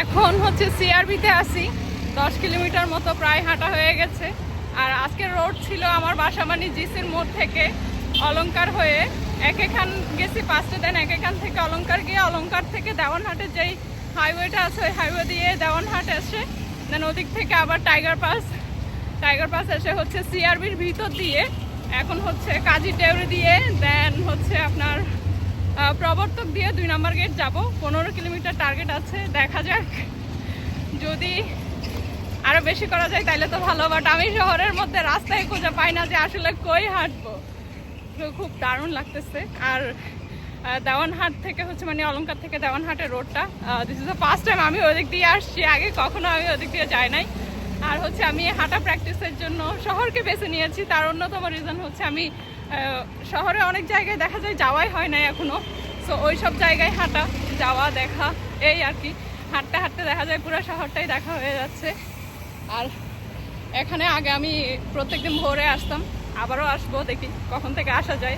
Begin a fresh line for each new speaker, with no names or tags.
এখন হচ্ছে সিআরবিতে আসি দশ কিলোমিটার মতো প্রায় হাঁটা হয়ে গেছে। আর আজকের রোড ছিল আমার বাসামানি জিসির মোড় থেকে অলংকার হয়ে। এক এখান গেছি পাঁচটা দেন এক এখান থেকে অলংকার গিয়ে অলংকার থেকে দেওয়ানহাটের যেই হাইওয়েটা আছে, ওই হাইওয়ে দিয়ে দেওয়ানহাট এসে দেন ওদিক থেকে আবার টাইগার পাস টাইগার পাস এসে হচ্ছে সিআরবির ভিতর দিয়ে, এখন হচ্ছে কাজী টেউরি দিয়ে দেন প্রবর্তক দিয়ে দুই নম্বর গেট যাব। পনেরো কিলোমিটার টার্গেট আছে, দেখা যাক। যদি আরও বেশি করা যায় তাহলে তো ভালো বাট আমি শহরের মধ্যে রাস্তায় খুঁজে পাই না যে আসলে কই হাঁটবো। তো খুব দারুণ লাগতেছে। আর দেওয়ানহাট থেকে হচ্ছে মানে অলঙ্কার থেকে দেওয়ানহাটের রোডটা this is the first time আমি ওদিক দিয়ে আসছি। আগে কখনো আমি ওদিক দিয়ে যাই নাই। আর হচ্ছে আমি হাঁটা প্র্যাকটিসের জন্য শহরকে বেছে নিয়েছি। তার অন্যতম রিজন হচ্ছে আমি শহরে অনেক জায়গায় দেখা যায় যাওয়াই হয় না এখনও সো ওই সব জায়গায় হাঁটা, যাওয়া, দেখা, এই আর কি। হাঁটতে হাঁটতে দেখা যায় পুরো শহরটাই দেখা হয়ে যাচ্ছে। আর এখানে আগে আমি প্রত্যেকদিন ভোরে আসতাম, আবারও আসব দেখি কখন থেকে আসা যায়।